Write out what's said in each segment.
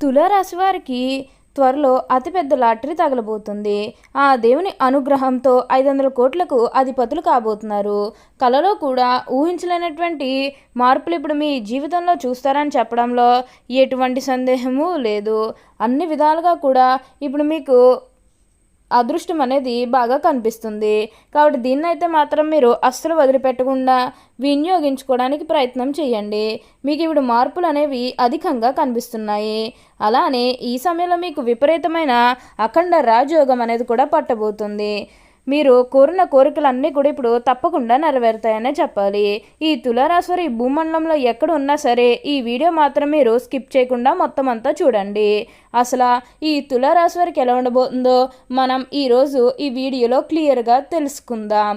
తులారాశి వారికి త్వరలో అతిపెద్ద లాటరీ తగలబోతుంది. ఆ దేవుని అనుగ్రహంతో ఐదు వందల కోట్లకు అధిపతులు కాబోతున్నారు. కలలో కూడా ఊహించలేనటువంటి మార్పులు ఇప్పుడు మీ జీవితంలో చూస్తారని చెప్పడంలో ఎటువంటి సందేహము లేదు. అన్ని విధాలుగా కూడా ఇప్పుడు మీకు అదృష్టం అనేది బాగా కనిపిస్తుంది. కాబట్టి దీన్ని అయితే మాత్రం మీరు అస్సలు వదిలిపెట్టకుండా వినియోగించుకోవడానికి ప్రయత్నం చేయండి. మీకు ఇప్పుడు మార్పులు అనేవి అధికంగా కనిపిస్తున్నాయి. అలానే ఈ సమయంలో మీకు విపరీతమైన అఖండ రాజయోగం అనేది కూడా పట్టబోతుంది. మీరు కోరిన కోరికలన్నీ కూడా ఇప్పుడు తప్పకుండా నెరవేరుతాయనే చెప్పాలి. ఈ తులారాశ్వరి భూమండలంలో ఎక్కడ ఉన్నా సరే ఈ వీడియో మాత్రం మీరు స్కిప్ చేయకుండా మొత్తం అంతా చూడండి. అసలు ఈ తులారాశ్వరికి ఎలా ఉండబోతుందో మనం ఈరోజు ఈ వీడియోలో క్లియర్గా తెలుసుకుందాం.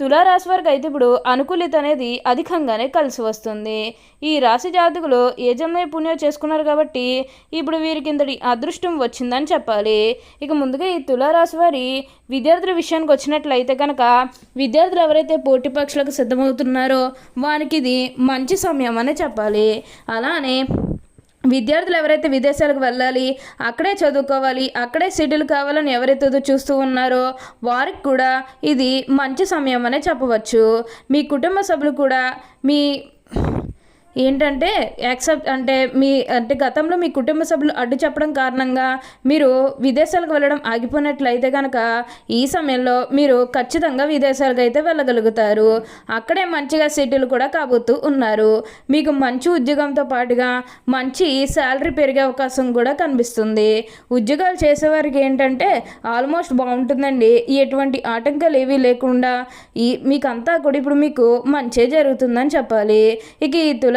తులారాశి వారికి అయితే ఇప్పుడు అనుకూలిత అనేది అధికంగానే కలిసి వస్తుంది. ఈ రాశి జాతకులు ఏ పుణ్యం చేసుకున్నారు కాబట్టి ఇప్పుడు వీరికి ఇంతటి అదృష్టం వచ్చిందని చెప్పాలి. ఇక ముందుగా ఈ తులారాశి వారి విద్యార్థుల విషయానికి వచ్చినట్లయితే కనుక విద్యార్థులు ఎవరైతే పోటీ పక్షులకు సిద్ధమవుతున్నారో వారికి ఇది మంచి సమయం అనే చెప్పాలి. అలానే విద్యార్థులు ఎవరైతే విదేశాలకు వెళ్ళాలి అక్కడే చదువుకోవాలి అక్కడే సెటిల్ కావాలని ఎవరైతే చూస్తూ ఉన్నారో వారికి కూడా ఇది మంచి సమయం అనే చెప్పవచ్చు. మీ కుటుంబ సభ్యులు కూడా మీ ఏంటంటే యాక్సెప్ట్ అంటే మీ అంటే గతంలో మీ కుటుంబ సభ్యులు అడ్డు చెప్పడం కారణంగా మీరు విదేశాలకు వెళ్ళడం ఆగిపోయినట్లయితే కనుక ఈ సమయంలో మీరు ఖచ్చితంగా విదేశాలకు అయితే వెళ్ళగలుగుతారు. అక్కడే మంచిగా సెటిల్ కూడా కాబోతూ ఉన్నారు. మీకు మంచి ఉద్యోగంతో పాటుగా మంచి శాలరీ పెరిగే అవకాశం కూడా కనిపిస్తుంది. ఉద్యోగాలు చేసేవారికి ఏంటంటే ఆల్మోస్ట్ బాగుంటుందండి. ఎటువంటి ఆటంకాలు ఏవీ లేకుండా ఈ మీకంతా కూడా ఇప్పుడు మీకు మంచే జరుగుతుందని చెప్పాలి. ఇక ఈ తుల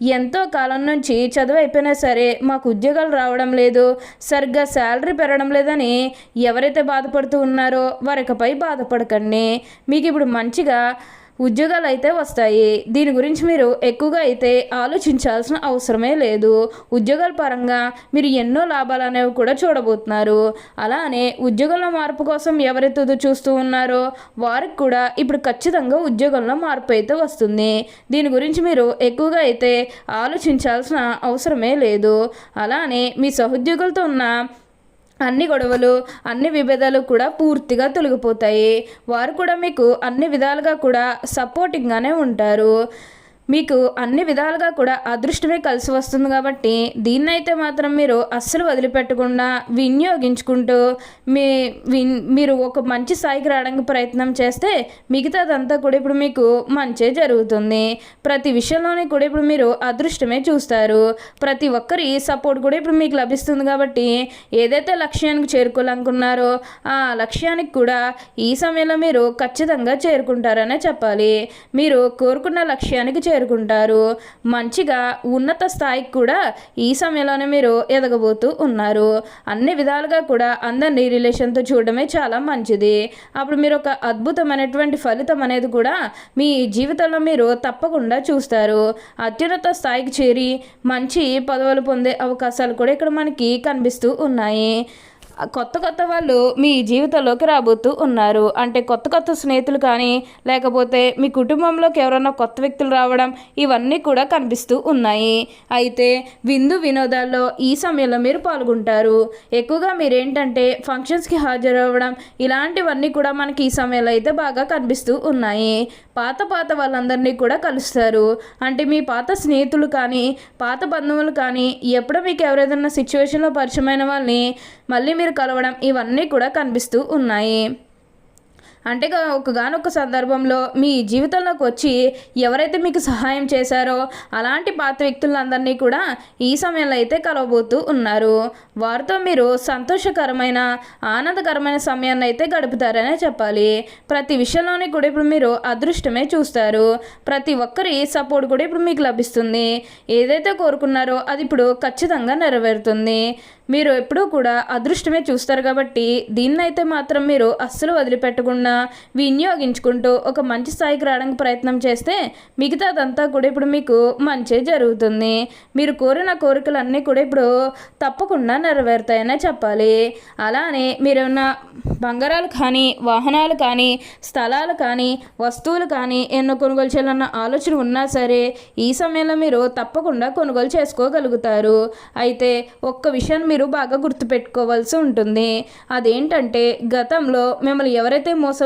ఎంతో కాలం నుంచి చదువు అయిపోయినా సరే మాకు ఉద్యోగాలు రావడం లేదు సరిగ్గా శాలరీ పెరగడం లేదని ఎవరైతే బాధపడుతూ ఉన్నారో వారికపై బాధపడకండి. మీకు ఇప్పుడు మంచిగా ఉద్యోగాలు అయితే వస్తాయి. దీని గురించి మీరు ఎక్కువగా అయితే ఆలోచించాల్సిన అవసరమే లేదు. ఉద్యోగాల పరంగా మీరు ఎన్నో లాభాలు అనేవి కూడా చూడబోతున్నారు. అలానే ఉద్యోగంలో మార్పు కోసం ఎవరైతే చూస్తూ ఉన్నారో వారికి కూడా ఇప్పుడు ఖచ్చితంగా ఉద్యోగంలో మార్పు అయితే వస్తుంది. దీని గురించి మీరు ఎక్కువగా అయితే ఆలోచించాల్సిన అవసరమే లేదు. అలానే మీ సహోద్యోగులతో ఉన్న అన్ని గొడవలు అన్ని విభేదాలు కూడా పూర్తిగా తొలగిపోతాయి. వారు కూడా మీకు అన్ని విధాలుగా కూడా సపోర్టింగ్గానే ఉంటారు. మీకు అన్ని విధాలుగా కూడా అదృష్టమే కలిసి వస్తుంది కాబట్టి దీన్నైతే మాత్రం మీరు అస్సలు వదిలిపెట్టకుండా వినియోగించుకుంటూ మీ మీరు ఒక మంచి స్థాయికి రావడానికి ప్రయత్నం చేస్తే మిగతాదంతా కూడా ఇప్పుడు మీకు మంచే జరుగుతుంది. ప్రతి విషయంలోనే కూడా ఇప్పుడు మీరు అదృష్టమే చూస్తారు. ప్రతి ఒక్కరి సపోర్ట్ కూడా ఇప్పుడు మీకు లభిస్తుంది కాబట్టి ఏదైతే లక్ష్యానికి చేరుకోవాలనుకున్నారో ఆ లక్ష్యానికి కూడా ఈ సమయంలో మీరు ఖచ్చితంగా చేరుకుంటారనే చెప్పాలి. మీరు కోరుకున్న లక్ష్యానికి చేరు చేరుకుంటారు. మంచిగా ఉన్నత స్థాయికి కూడా ఈ సమయంలోనే మీరు ఎదగబోతూ ఉన్నారు. అన్ని విధాలుగా కూడా అందరినీ రిలేషన్తో చూడడమే చాలా మంచిది. అప్పుడు మీరు ఒక అద్భుతమైనటువంటి ఫలితం అనేది కూడా మీ జీవితంలో మీరు తప్పకుండా చూస్తారు. అత్యున్నత స్థాయికి చేరి మంచి పదవులు పొందే అవకాశాలు కూడా ఇక్కడ మనకి కనిపిస్తూ ఉన్నాయి. కొత్త కొత్త వాళ్ళు మీ జీవితంలోకి రాబోతూ ఉన్నారు. అంటే కొత్త కొత్త స్నేహితులు కానీ లేకపోతే మీ కుటుంబంలోకి ఎవరైనా కొత్త వ్యక్తులు రావడం ఇవన్నీ కూడా కనిపిస్తూ ఉన్నాయి. అయితే విందు వినోదాల్లో ఈ సమయంలో మీరు పాల్గొంటారు. ఎక్కువగా మీరేంటంటే ఫంక్షన్స్కి హాజరవ్వడం ఇలాంటివన్నీ కూడా మనకి ఈ సమయంలో అయితే బాగా కనిపిస్తూ ఉన్నాయి. పాత పాత వాళ్ళందరినీ కూడా కలుస్తారు. అంటే మీ పాత స్నేహితులు కానీ పాత బంధువులు కానీ ఎప్పుడో మీకు ఎవరైనా సిచ్యువేషన్లో పరిచయమైన వాళ్ళని మళ్ళీ మీరు కలవడం ఇవన్నీ కూడా కనిపిస్తూ ఉన్నాయి. అంటే ఒకగానొక సందర్భంలో మీ జీవితంలోకి వచ్చి ఎవరైతే మీకు సహాయం చేశారో అలాంటి పాత వ్యక్తులందరినీ కూడా ఈ సమయంలో అయితే కలవబోతూ ఉన్నారు. వారితో మీరు సంతోషకరమైన ఆనందకరమైన సమయాన్ని అయితే గడుపుతారనే చెప్పాలి. ప్రతి విషయంలోని కూడా ఇప్పుడు మీరు అదృష్టమే చూస్తారు. ప్రతి ఒక్కరి సపోర్ట్ కూడా ఇప్పుడు మీకు లభిస్తుంది. ఏదైతే కోరుకున్నారో అది ఇప్పుడు ఖచ్చితంగా నెరవేరుతుంది. మీరు ఎప్పుడూ కూడా అదృష్టమే చూస్తారు కాబట్టి దీన్నైతే మాత్రం మీరు అస్సలు వదిలిపెట్టకుండా వినియోగించుకుంటూ ఒక మంచి స్థాయికి రావడానికి ప్రయత్నం చేస్తే మిగతాదంతా కూడా ఇప్పుడు మీకు మంచి జరుగుతుంది. మీరు కోరిన కోరికలన్నీ కూడా ఇప్పుడు తప్పకుండా నెరవేరుతాయనే చెప్పాలి. అలానే మీరేమన్నా బంగారాలు కానీ వాహనాలు కానీ స్థలాలు కానీ వస్తువులు కానీ ఎన్నో కొనుగోలు చేయాలన్న ఆలోచన ఉన్నా సరే ఈ సమయంలో మీరు తప్పకుండా కొనుగోలు చేసుకోగలుగుతారు. అయితే ఒక్క విషయాన్ని మీరు బాగా గుర్తుపెట్టుకోవాల్సి ఉంటుంది. అదేంటంటే గతంలో మిమ్మల్ని ఎవరైతే మోసం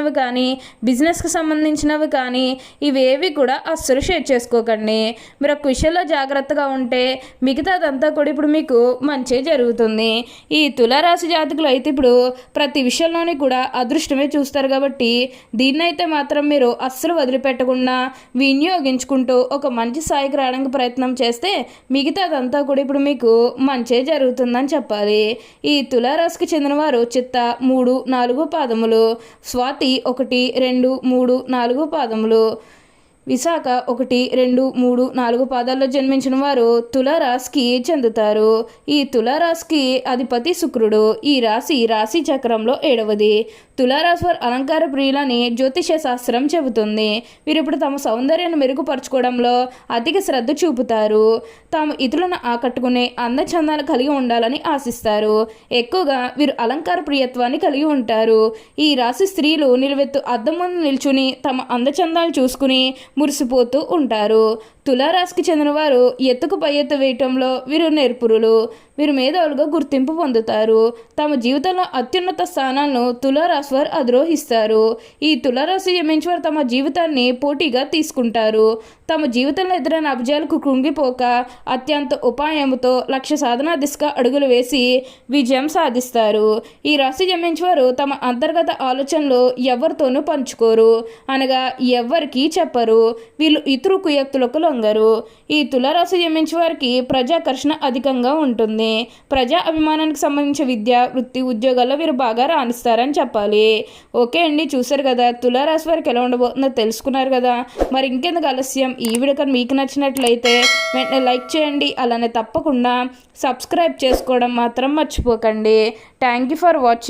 సంబంధించినవి కానీ బిజినెస్కి సంబంధించినవి కానీ ఇవేవి కూడా అస్సలు షేర్ చేసుకోకండి. మీరు ఒక విషయంలో జాగ్రత్తగా ఉంటే మిగతాదంతా కూడా ఇప్పుడు మీకు మంచి జరుగుతుంది. ఈ తులారాశి జాతకులు అయితే ఇప్పుడు ప్రతి విషయంలోని కూడా అదృష్టమే చూస్తారు కాబట్టి దీన్నైతే మాత్రం మీరు అస్సలు వదిలిపెట్టకుండా వినియోగించుకుంటూ ఒక మంచి స్థాయికి రావడానికి ప్రయత్నం చేస్తే మిగతాదంతా కూడా ఇప్పుడు మీకు మంచే జరుగుతుందని చెప్పాలి. ఈ తులారాశికి చెందినవారు చిత్త మూడు నాలుగు పాదములు. స్వాతి ఒకటి రెండు మూడు నాలుగు పాదములు. విశాఖ ఒకటి రెండు మూడు నాలుగు పాదాల్లో జన్మించిన వారు తులారాశికి చెందుతారు. ఈ తులారాశికి అధిపతి శుక్రుడు. ఈ రాశి రాశి చక్రంలో ఏడవది. తులారాశి వారు అలంకార ప్రియులని జ్యోతిష శాస్త్రం చెబుతుంది. వీరు ఇప్పుడు తమ సౌందర్యాన్ని మెరుగుపరచుకోవడంలో అధిక శ్రద్ధ చూపుతారు. తాము ఇతరులను ఆకట్టుకునే అందచందాలు కలిగి ఉండాలని ఆశిస్తారు. ఎక్కువగా వీరు అలంకార ప్రియత్వాన్ని కలిగి ఉంటారు. ఈ రాశి స్త్రీలు నిలువెత్తు అద్దం ముందు నిల్చుని తమ అందచందాలు చూసుకుని మురిసిపోతూ ఉంటారు. తులారాశికి చెందినవారు ఎత్తుకు పై ఎత్తు వేయటంలో వీరు నేర్పురులు. వీరు మేధావులుగా గుర్తింపు పొందుతారు. తమ జీవితంలో అత్యున్నత స్థానాలను తులారాశి వారు అధిరోహిస్తారు. ఈ తులారాశి జమించి వారు తమ జీవితాన్ని పోటీగా తీసుకుంటారు. తమ జీవితంలో ఎదురైన అభిజయాలకు కృంగిపోక అత్యంత ఉపాయముతో లక్ష్య సాధనా దిశగా అడుగులు వేసి విజయం సాధిస్తారు. ఈ రాశి జమించి వారు తమ అంతర్గత ఆలోచనలు ఎవరితోనూ పంచుకోరు. అనగా ఎవరికీ చెప్పరు. వీళ్ళు ఇతరు కుయక్తులకు లొంగరు. ఈ తులారాశి జమించి వారికి ప్రజాకర్షణ అధికంగా ఉంటుంది. ప్రజా అభిమానానికి సంబంధించిన విద్య వృత్తి ఉద్యోగాల్లో వీరు బాగా రాణిస్తారని చెప్పాలి. ఓకే అండి చూసారు కదా తులారాశి వారికి ఎలా ఉండబోతుందో తెలుసుకున్నారు కదా. మరి ఇంకెందుకు ఆలస్యం? ఈ వీడియో కానీ మీకు నచ్చినట్లయితే వెంటనే లైక్ చేయండి అలానే తప్పకుండా సబ్స్క్రైబ్ చేసుకోవడం మాత్రం మర్చిపోకండి. Thank you for watching.